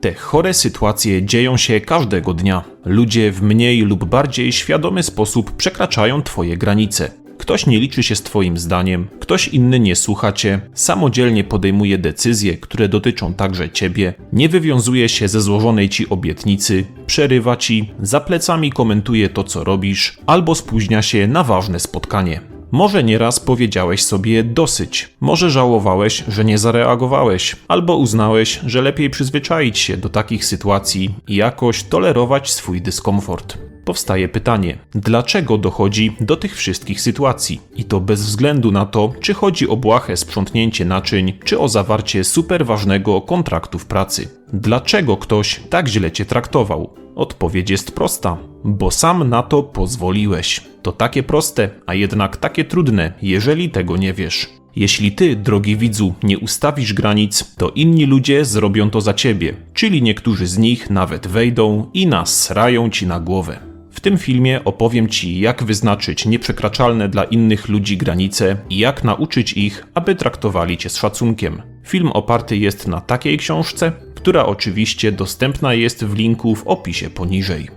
Te chore sytuacje dzieją się każdego dnia. Ludzie w mniej lub bardziej świadomy sposób przekraczają Twoje granice. Ktoś nie liczy się z Twoim zdaniem, ktoś inny nie słucha Cię, samodzielnie podejmuje decyzje, które dotyczą także Ciebie, nie wywiązuje się ze złożonej Ci obietnicy, przerywa Ci, za plecami komentuje to, co robisz, albo spóźnia się na ważne spotkanie. Może nieraz powiedziałeś sobie dosyć, może żałowałeś, że nie zareagowałeś, albo uznałeś, że lepiej przyzwyczaić się do takich sytuacji i jakoś tolerować swój dyskomfort. Powstaje pytanie, dlaczego dochodzi do tych wszystkich sytuacji? I to bez względu na to, czy chodzi o błahe sprzątnięcie naczyń, czy o zawarcie super ważnego kontraktu w pracy. Dlaczego ktoś tak źle cię traktował? Odpowiedź jest prosta, bo sam na to pozwoliłeś. To takie proste, a jednak takie trudne, jeżeli tego nie wiesz. Jeśli ty, drogi widzu, nie ustawisz granic, to inni ludzie zrobią to za ciebie, czyli niektórzy z nich nawet wejdą i nasrają ci na głowę. W tym filmie opowiem Ci, jak wyznaczyć nieprzekraczalne dla innych ludzi granice i jak nauczyć ich, aby traktowali Cię z szacunkiem. Film oparty jest na takiej książce, która oczywiście dostępna jest w linku w opisie poniżej.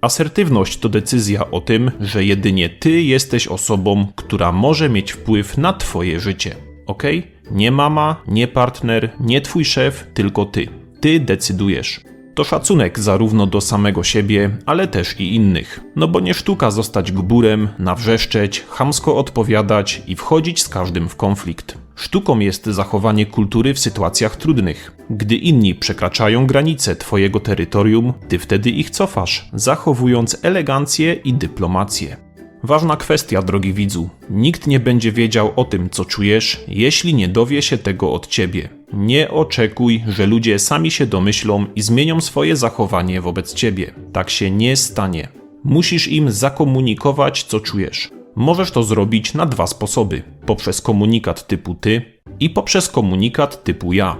Asertywność to decyzja o tym, że jedynie Ty jesteś osobą, która może mieć wpływ na Twoje życie. Ok? Nie mama, nie partner, nie Twój szef, tylko Ty. Ty decydujesz. To szacunek zarówno do samego siebie, ale też i innych. No bo nie sztuka zostać gburem, nawrzeszczeć, chamsko odpowiadać i wchodzić z każdym w konflikt. Sztuką jest zachowanie kultury w sytuacjach trudnych. Gdy inni przekraczają granice Twojego terytorium, Ty wtedy ich cofasz, zachowując elegancję i dyplomację. Ważna kwestia, drogi widzu. Nikt nie będzie wiedział o tym, co czujesz, jeśli nie dowie się tego od ciebie. Nie oczekuj, że ludzie sami się domyślą i zmienią swoje zachowanie wobec ciebie. Tak się nie stanie. Musisz im zakomunikować, co czujesz. Możesz to zrobić na dwa sposoby: poprzez komunikat typu ty i poprzez komunikat typu ja.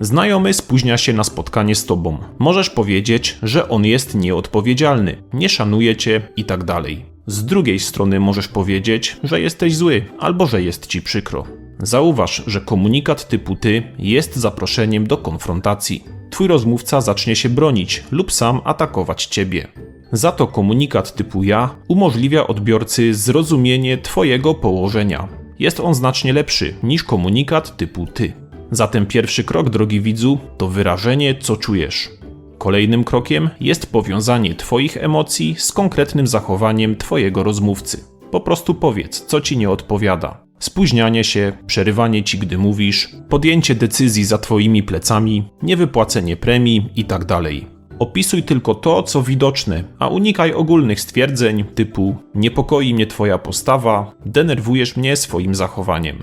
Znajomy spóźnia się na spotkanie z tobą. Możesz powiedzieć, że on jest nieodpowiedzialny, nie szanuje cię itd. Z drugiej strony możesz powiedzieć, że jesteś zły albo że jest ci przykro. Zauważ, że komunikat typu ty jest zaproszeniem do konfrontacji. Twój rozmówca zacznie się bronić lub sam atakować ciebie. Za to komunikat typu ja umożliwia odbiorcy zrozumienie Twojego położenia. Jest on znacznie lepszy niż komunikat typu ty. Zatem pierwszy krok, drogi widzu, to wyrażenie, co czujesz. Kolejnym krokiem jest powiązanie Twoich emocji z konkretnym zachowaniem Twojego rozmówcy. Po prostu powiedz, co Ci nie odpowiada. Spóźnianie się, przerywanie Ci, gdy mówisz, podjęcie decyzji za Twoimi plecami, niewypłacenie premii itd. Tak Opisuj tylko to, co widoczne, a unikaj ogólnych stwierdzeń typu niepokoi mnie Twoja postawa, denerwujesz mnie swoim zachowaniem.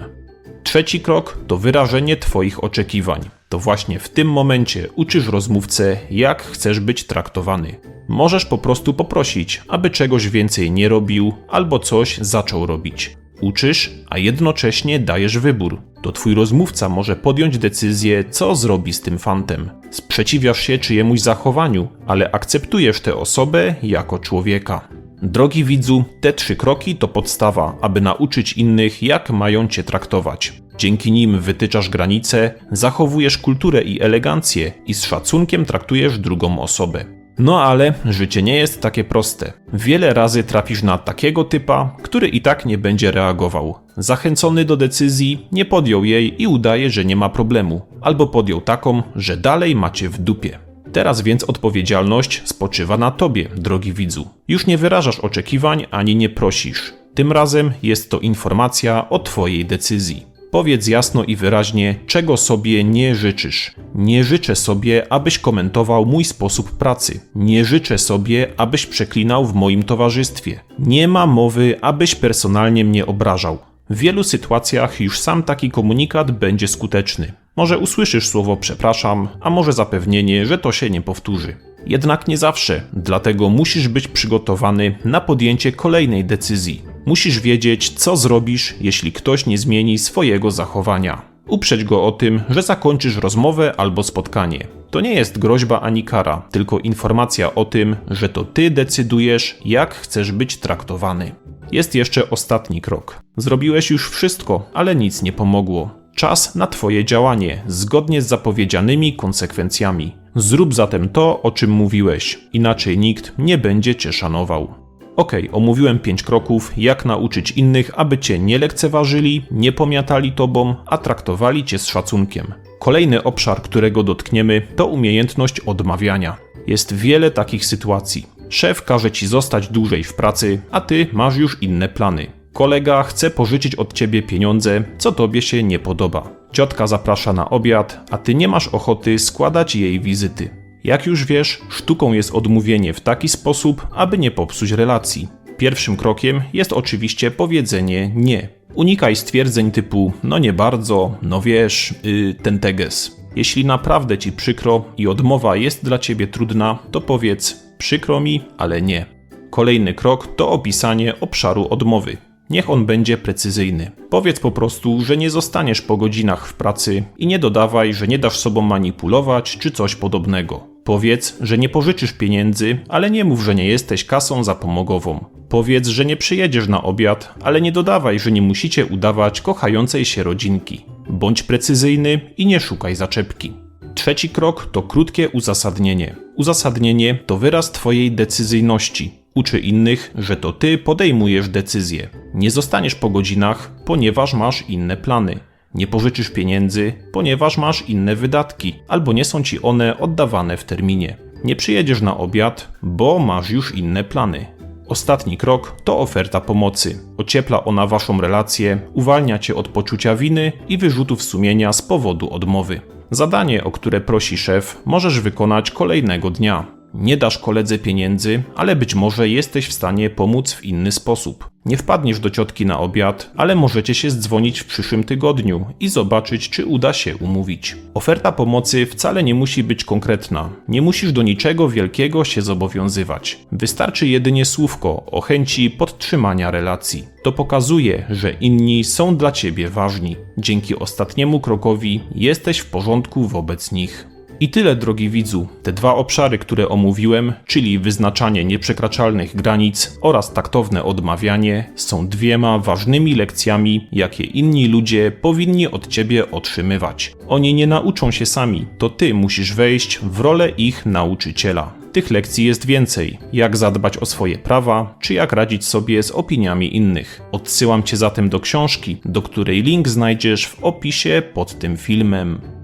Trzeci krok to wyrażenie Twoich oczekiwań. To właśnie w tym momencie uczysz rozmówcę, jak chcesz być traktowany. Możesz po prostu poprosić, aby czegoś więcej nie robił albo coś zaczął robić. Uczysz, a jednocześnie dajesz wybór. To twój rozmówca może podjąć decyzję, co zrobi z tym fantem. Sprzeciwiasz się czyjemuś zachowaniu, ale akceptujesz tę osobę jako człowieka. Drogi widzu, te trzy kroki to podstawa, aby nauczyć innych, jak mają cię traktować. Dzięki nim wytyczasz granice, zachowujesz kulturę i elegancję i z szacunkiem traktujesz drugą osobę. No ale życie nie jest takie proste. Wiele razy trafisz na takiego typa, który i tak nie będzie reagował. Zachęcony do decyzji, nie podjął jej i udaje, że nie ma problemu, albo podjął taką, że dalej macie w dupie. Teraz więc odpowiedzialność spoczywa na tobie, drogi widzu. Już nie wyrażasz oczekiwań ani nie prosisz. Tym razem jest to informacja o twojej decyzji. Powiedz jasno i wyraźnie, czego sobie nie życzysz. Nie życzę sobie, abyś komentował mój sposób pracy. Nie życzę sobie, abyś przeklinał w moim towarzystwie. Nie ma mowy, abyś personalnie mnie obrażał. W wielu sytuacjach już sam taki komunikat będzie skuteczny. Może usłyszysz słowo przepraszam, a może zapewnienie, że to się nie powtórzy. Jednak nie zawsze, dlatego musisz być przygotowany na podjęcie kolejnej decyzji. Musisz wiedzieć, co zrobisz, jeśli ktoś nie zmieni swojego zachowania. Uprzeć go o tym, że zakończysz rozmowę albo spotkanie. To nie jest groźba ani kara, tylko informacja o tym, że to ty decydujesz, jak chcesz być traktowany. Jest jeszcze ostatni krok. Zrobiłeś już wszystko, ale nic nie pomogło. Czas na Twoje działanie, zgodnie z zapowiedzianymi konsekwencjami. Zrób zatem to, o czym mówiłeś, inaczej nikt nie będzie Cię szanował. Okej, omówiłem 5 kroków, jak nauczyć innych, aby Cię nie lekceważyli, nie pomiatali Tobą, a traktowali Cię z szacunkiem. Kolejny obszar, którego dotkniemy, to umiejętność odmawiania. Jest wiele takich sytuacji. Szef każe Ci zostać dłużej w pracy, a Ty masz już inne plany. Kolega chce pożyczyć od ciebie pieniądze, co tobie się nie podoba. Ciotka zaprasza na obiad, a ty nie masz ochoty składać jej wizyty. Jak już wiesz, sztuką jest odmówienie w taki sposób, aby nie popsuć relacji. Pierwszym krokiem jest oczywiście powiedzenie nie. Unikaj stwierdzeń typu no nie bardzo, no wiesz, yy, ten teges. Jeśli naprawdę ci przykro i odmowa jest dla ciebie trudna, to powiedz przykro mi, ale nie. Kolejny krok to opisanie obszaru odmowy. Niech on będzie precyzyjny. Powiedz po prostu, że nie zostaniesz po godzinach w pracy i nie dodawaj, że nie dasz sobą manipulować czy coś podobnego. Powiedz, że nie pożyczysz pieniędzy, ale nie mów, że nie jesteś kasą zapomogową. Powiedz, że nie przyjedziesz na obiad, ale nie dodawaj, że nie musicie udawać kochającej się rodzinki. Bądź precyzyjny i nie szukaj zaczepki. Trzeci krok to krótkie uzasadnienie. Uzasadnienie to wyraz Twojej decyzyjności. Uczy innych, że to Ty podejmujesz decyzję. Nie zostaniesz po godzinach, ponieważ masz inne plany. Nie pożyczysz pieniędzy, ponieważ masz inne wydatki, albo nie są ci one oddawane w terminie. Nie przyjedziesz na obiad, bo masz już inne plany. Ostatni krok to oferta pomocy. Ociepla ona waszą relację, uwalnia cię od poczucia winy i wyrzutów sumienia z powodu odmowy. Zadanie, o które prosi szef, możesz wykonać kolejnego dnia. Nie dasz koledze pieniędzy, ale być może jesteś w stanie pomóc w inny sposób. Nie wpadniesz do ciotki na obiad, ale możecie się zdzwonić w przyszłym tygodniu i zobaczyć, czy uda się umówić. Oferta pomocy wcale nie musi być konkretna. Nie musisz do niczego wielkiego się zobowiązywać. Wystarczy jedynie słówko o chęci podtrzymania relacji. To pokazuje, że inni są dla ciebie ważni. Dzięki ostatniemu krokowi jesteś w porządku wobec nich. I tyle, drogi widzu. Te dwa obszary, które omówiłem, czyli wyznaczanie nieprzekraczalnych granic oraz taktowne odmawianie, są dwiema ważnymi lekcjami, jakie inni ludzie powinni od ciebie otrzymywać. Oni nie nauczą się sami, to ty musisz wejść w rolę ich nauczyciela. Tych lekcji jest więcej. Jak zadbać o swoje prawa, czy jak radzić sobie z opiniami innych. Odsyłam cię zatem do książki, do której link znajdziesz w opisie pod tym filmem.